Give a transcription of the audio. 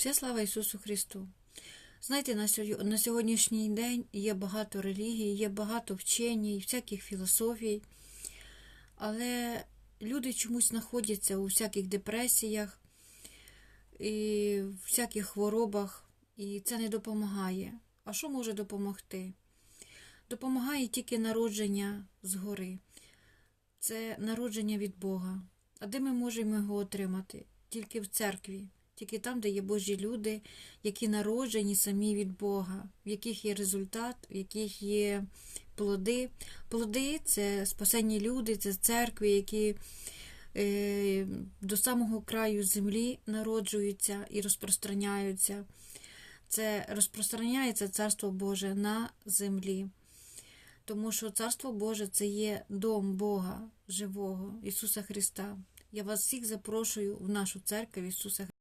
Вся слава Ісусу Христу. Знаєте, на сьогоднішній день є багато релігій, є багато вчень, всяких філософій, але люди чомусь знаходяться у всяких депресіях і всяких хворобах, і це не допомагає. А що може допомогти? Допомагає тільки народження згори. Це народження від Бога. А де ми можемо його отримати? Тільки в церкві, тільки там, де є Божі люди, які народжені самі від Бога, в яких є результат, в яких є плоди. Плоди це спасенні люди, це церкви, які е, до самого краю землі народжуються і розпространяються. Це розпространяється Царство Боже на землі. Тому що Царство Боже це є дом Бога живого, Ісуса Христа. Я вас всіх запрошую в нашу церкву Ісуса Христа.